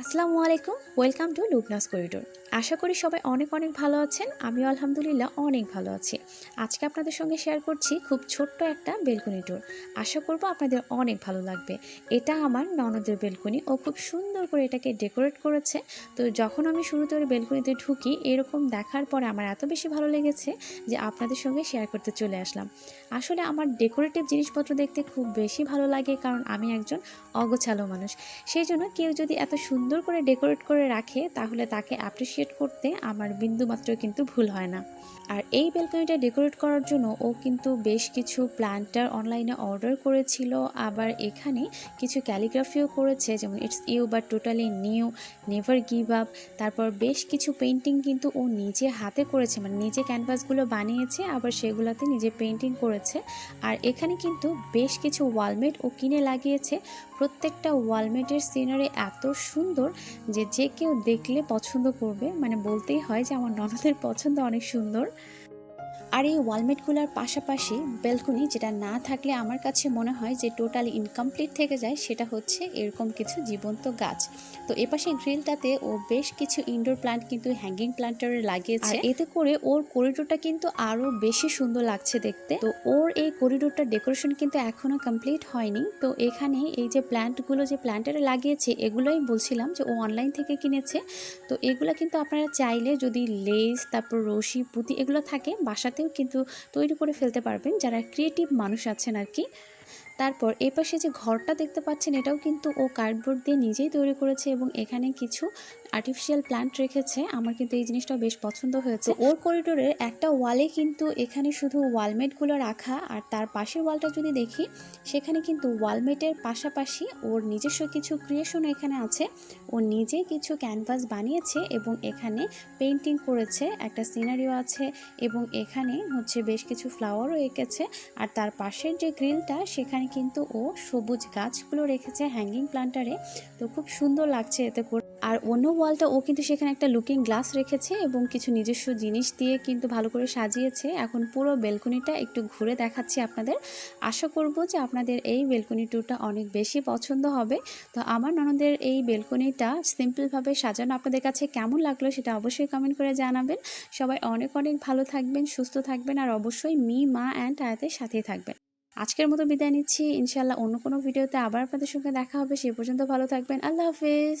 আসসালামু আলাইকুম, welcome to Lubna's corridor. আশা করি সবাই অনেক অনেক ভালো আছেন, আমিও আলহামদুলিল্লাহ অনেক ভালো আছি। আজকে আপনাদের সঙ্গে শেয়ার করছি খুব ছোট্ট একটা বেলকনি ট্যুর আশা করব আপনাদের অনেক ভালো লাগবে। এটা আমার ননদের বেলকনি, ও খুব সুন্দর করে এটাকে ডেকোরেট করেছে। তো যখন আমি শুরুতে ওর বেলকনিতে ঢুকি, এরকম দেখার পরে আমার এত বেশি ভালো লেগেছে যে আপনাদের সঙ্গে শেয়ার করতে চলে আসলাম। আসলে আমার ডেকোরেটিভ জিনিসপত্র দেখতে খুব বেশি ভালো লাগে কারণ আমি একজন অগোছালো মানুষ। সেই জন্য কেউ যদি এত সুন্দর করে ডেকোরেট করে রাখে, তাহলে তাকে অ্যাপ্রিসিয়েট করতে আমার বিন্দুমাত্র কিন্তু ভুল হয় না। আর এই ব্যালকনিটা ডেকোরেট করার জন্য ও কিন্তু বেশ কিছু প্ল্যান্টার অনলাইনে অর্ডার করেছিল, আবার এখানে কিছু ক্যালিগ্রাফিও করেছে, যেমন ইটস ইউ বা totally new never give up তারপর বেশ কিছু পেন্টিং কিন্তু ও নিজে হাতে করেছে মানে নিজে ক্যানভাসগুলো বানিয়েছে, আবার সেগুলোতে নিজে পেন্টিং করেছে। আর এখানে কিন্তু বেশ কিছু ওয়ালমেট ও কিনে লাগিয়েছে। প্রত্যেকটা ওয়ালমেটের সিনারি এত সুন্দর যে যে কেউ দেখলে পছন্দ করবে। মানে বলতেই হয় যে, আমার ননদের পছন্দ অনেক সুন্দর। আর এই ওয়ালমেটগুলোর পাশাপাশি বেলকনি যেটা না থাকলে আমার কাছে মনে হয় যে টোটালি ইনকমপ্লিট থেকে যায় সেটা হচ্ছে এরকম কিছু জীবন্ত গাছ। তো এপাশে গ্রিলটাতে ও বেশ কিছু ইনডোর প্লান্ট কিন্তু হ্যাঙ্গিং প্লান্টারে লাগিয়েছে। এতে করে ওর করিডোরটা কিন্তু আরও বেশি সুন্দর লাগছে দেখতে। তো ওর এই করিডোরটা ডেকোরেশন কিন্তু এখনও কমপ্লিট হয়নি। তো এখানে এই যে প্ল্যান্টগুলো যে প্ল্যান্টারে লাগিয়েছে, এগুলোই বলছিলাম যে ও অনলাইন থেকে কিনেছে। তো এগুলো কিন্তু আপনারা চাইলে যদি লেস তারপর রশি, পুঁতি এগুলো থাকে বাসাতেও কিন্তু তৈরি করে ফেলতে পারবেন যারা ক্রিয়েটিভ মানুষ আছেন আর কি তারপর এই পাশে যে ঘরটা দেখতে পাচ্ছেন এটাও কিন্তু ও কার্ডবোর্ড দিয়ে নিজেই তৈরি করেছে এবং এখানে কিছু আর্টিফিশিয়াল প্ল্যান্ট রেখেছে আমার কিন্তু এই জিনিসটা বেশ পছন্দ হয়েছে। ওর করিডোরের একটা ওয়ালে কিন্তু এখানে শুধু ওয়ালমেটগুলো রাখা আর তার পাশের ওয়ালটা যদি দেখি সেখানে কিন্তু ওয়ালমেটের পাশাপাশি ওর নিজস্ব কিছু ক্রিয়েশন এখানে আছে। ও নিজে কিছু ক্যানভাস বানিয়েছে এবং এখানে পেন্টিং করেছে একটা সিনারিও আছে এবং এখানে হচ্ছে বেশ কিছু ফ্লাওয়ারও এঁকেছে। আর তার পাশের যে গ্রিলটা সেখানে কিন্তু ও সবুজ গাছগুলো রেখেছে হ্যাঙ্গিং প্লান্টারে তো খুব সুন্দর লাগছে এতে করে আর অন্য ওয়ালটা ও কিন্তু সেখানে একটা লুকিং গ্লাস রেখেছে এবং কিছু নিজস্ব জিনিস দিয়ে কিন্তু ভালো করে সাজিয়েছে। এখন পুরো বেলকনিটা একটু ঘুরে দেখাচ্ছি আপনাদের। আশা করব যে আপনাদের এই বেলকনি ট্যুরটা অনেক বেশি পছন্দ হবে। তো আমার ননদের এই বেলকনিটা সিম্পলভাবে সাজানো আপনাদের কাছে কেমন লাগল সেটা অবশ্যই কমেন্ট করে জানাবেন। সবাই অনেক অনেক ভালো থাকবেন, সুস্থ থাকবেন আর অবশ্যই মি মা অ্যান্ড আয়াতের সাথেই থাকবেন। আজকের মতো বিদায় নিচ্ছি। ইনশাল্লাহ অন্য কোনো ভিডিওতে আবার আপনাদের সঙ্গে দেখা হবে। সে পর্যন্ত ভালো থাকবেন। আল্লাহ হাফেজ।